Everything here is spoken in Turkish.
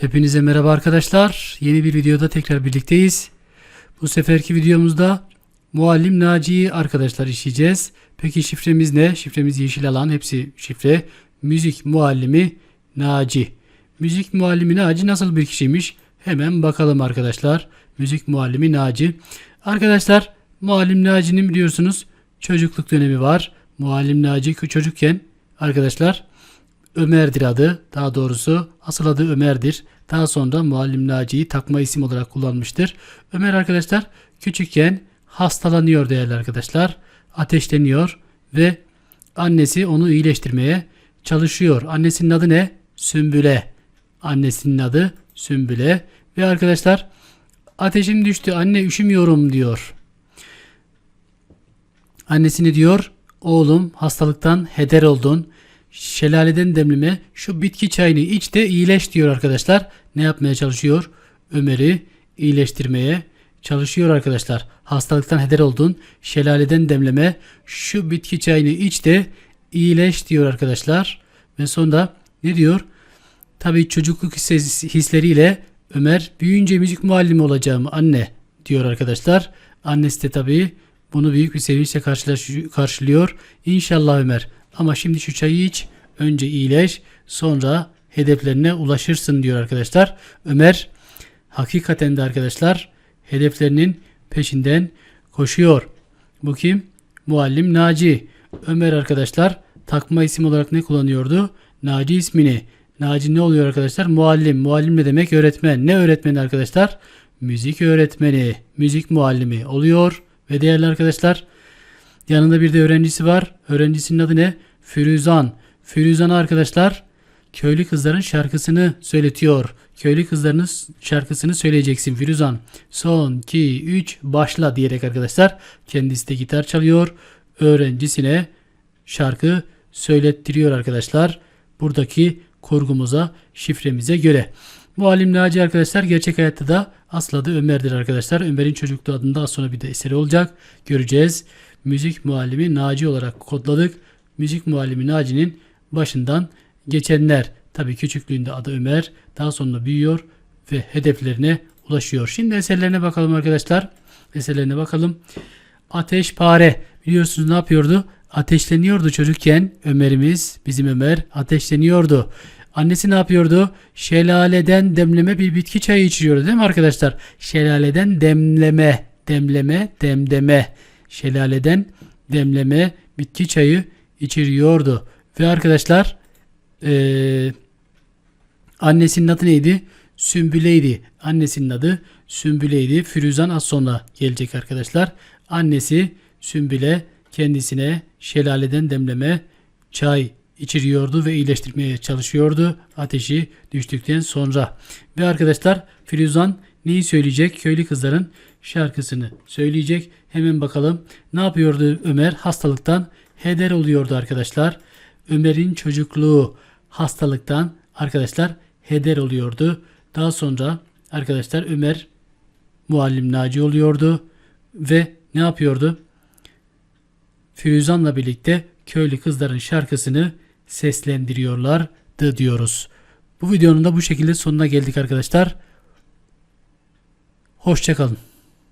Hepinize merhaba arkadaşlar. Yeni bir videoda tekrar birlikteyiz. Bu seferki videomuzda Muallim Naci'yi arkadaşlar işleyeceğiz. Peki şifremiz ne? Şifremiz yeşil alan. Hepsi şifre. Müzik muallimi Naci. Müzik muallimi Naci nasıl bir kişiymiş? Hemen bakalım arkadaşlar. Müzik muallimi Naci. Arkadaşlar Muallim Naci'nin biliyorsunuz çocukluk dönemi var. Muallim Naci çocukken arkadaşlar Ömer'dir adı. Daha doğrusu asıl adı Ömer'dir. Daha sonra Muallim Naci'yi takma isim olarak kullanmıştır. Ömer arkadaşlar küçükken hastalanıyor değerli arkadaşlar. Ateşleniyor ve annesi onu iyileştirmeye çalışıyor. Annesinin adı ne? Sümbüle. Annesinin adı Sümbüle. Ve arkadaşlar ateşim düştü anne üşümüyorum diyor. Annesini diyor oğlum hastalıktan heder oldun. Şelaleden demleme şu bitki çayını iç de iyileş diyor arkadaşlar. Ne yapmaya çalışıyor? Ömer'i iyileştirmeye çalışıyor arkadaşlar. Hastalıktan heder oldun. Şelaleden demleme şu bitki çayını iç de iyileş diyor arkadaşlar. Ve sonra ne diyor? Tabii çocukluk his- hisleriyle Ömer büyüyünce müzik muallimi olacağım anne diyor arkadaşlar. Annesi de tabii bunu büyük bir sevinçle karşılıyor. İnşallah Ömer ama şimdi şu çayı iç önce iyileş sonra hedeflerine ulaşırsın diyor arkadaşlar. Ömer hakikaten de arkadaşlar hedeflerinin peşinden koşuyor. Bu kim? Muallim Naci. Ömer arkadaşlar takma isim olarak ne kullanıyordu? Naci ismini. Naci ne oluyor arkadaşlar? Muallim. Muallim ne demek? Öğretmen. Ne öğretmeni arkadaşlar? Müzik öğretmeni. Müzik muallimi oluyor. Ve değerli arkadaşlar yanında bir de öğrencisi var. Öğrencisinin adı ne? Firuzan. Firuzan arkadaşlar köylü kızların şarkısını söyletiyor. Köylü kızların şarkısını söyleyeceksin Firuzan. Son 2 3 başla diyerek arkadaşlar kendisi de gitar çalıyor. Öğrencisine şarkı söylettiriyor arkadaşlar. Buradaki kurgumuza, şifremize göre. Muallim Naci arkadaşlar gerçek hayatta da asıl adı Ömer'dir arkadaşlar. Ömer'in çocukluğu adında az sonra bir de eseri olacak. Göreceğiz. Müzik muallimi Naci olarak kodladık. Müzik muallimi Naci'nin başından geçenler. Tabii küçüklüğünde adı Ömer. Daha sonra büyüyor ve hedeflerine ulaşıyor. Şimdi eserlerine bakalım arkadaşlar. Eserlerine bakalım. Ateşpare. Biliyorsunuz ne yapıyordu? Ateşleniyordu çocukken Ömer'imiz, bizim Ömer ateşleniyordu. Annesi ne yapıyordu? Şelaleden demleme bir bitki çayı içiyordu değil mi arkadaşlar? Şelaleden demleme, demleme, demdeme. Şelaleden demleme bitki çayı içiriyordu. Ve arkadaşlar eee Annesinin adı neydi? Sümbüleydi. Annesinin adı Sümbüleydi. Firuzan az sonra gelecek arkadaşlar. Annesi Sümbüle kendisine şelaleden demleme çay içiriyordu ve iyileştirmeye çalışıyordu ateşi düştükten sonra. Ve arkadaşlar Firuzan neyi söyleyecek? Köylü kızların şarkısını söyleyecek. Hemen bakalım ne yapıyordu Ömer? Hastalıktan heder oluyordu arkadaşlar. Ömer'in çocukluğu hastalıktan arkadaşlar heder oluyordu. Daha sonra arkadaşlar Ömer muallim Naci oluyordu ve ne yapıyordu? Firuzan'la birlikte köylü kızların şarkısını seslendiriyorlardı diyoruz. Bu videonun da bu şekilde sonuna geldik arkadaşlar. Hoşçakalın.